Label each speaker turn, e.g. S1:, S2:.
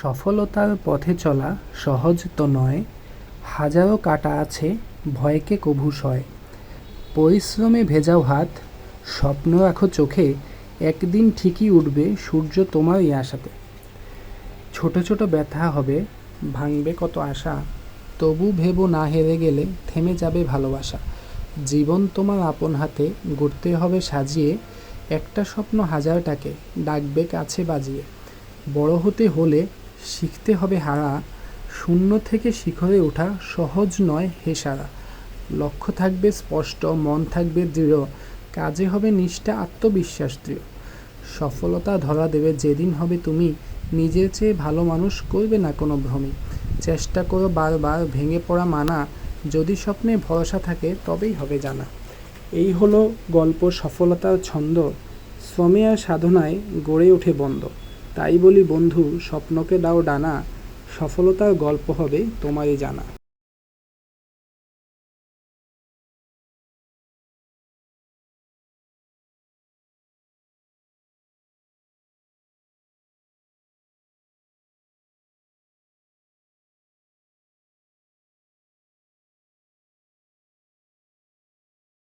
S1: সফলতার পথে চলা সহজ তো নয়, হাজারো কাঁটা আছে, ভয়কে কভু সয়। পরিশ্রমে ভেজাও হাত, স্বপ্ন রাখো চোখে, একদিন ঠিকই উঠবে সূর্য তোমারই আশাতে। ছোট ছোট ব্যথা হবে, ভাঙবে কত আশা, তবু ভেবো না হেরে গেলে থেমে যাবে ভালোবাসা। জীবন তোমার আপন হাতে, গড়তে হবে সাজিয়ে, একটা স্বপ্ন হাজারটাকে ডাকবে কাছে বাজিয়ে। বড় হতে হলে শিখতে হবে হারা, শূন্য থেকে শিখরে ওঠা সহজ নয় হে সারা। লক্ষ্য থাকবে স্পষ্ট, মন থাকবে দৃঢ়, কাজে হবে নিষ্ঠা, আত্মবিশ্বাস দৃঢ়। সফলতা ধরা দেবে যেদিন হবে তুমি, নিজের চেয়ে ভালো মানুষ করবে না কোনো ভ্রমে। চেষ্টা করো বারবার, ভেঙে পড়া মানা, যদি স্বপ্নে ভরসা থাকে তবেই হবে জানা। এই হলো গল্প সফলতার ছন্দ শ্রমে আর সাধনায় গড়ে ওঠে বন্ধ। তাই বলি বন্ধু স্বপ্নকে দাও ডানা সফলতার গল্প হবে তোমারই জানা।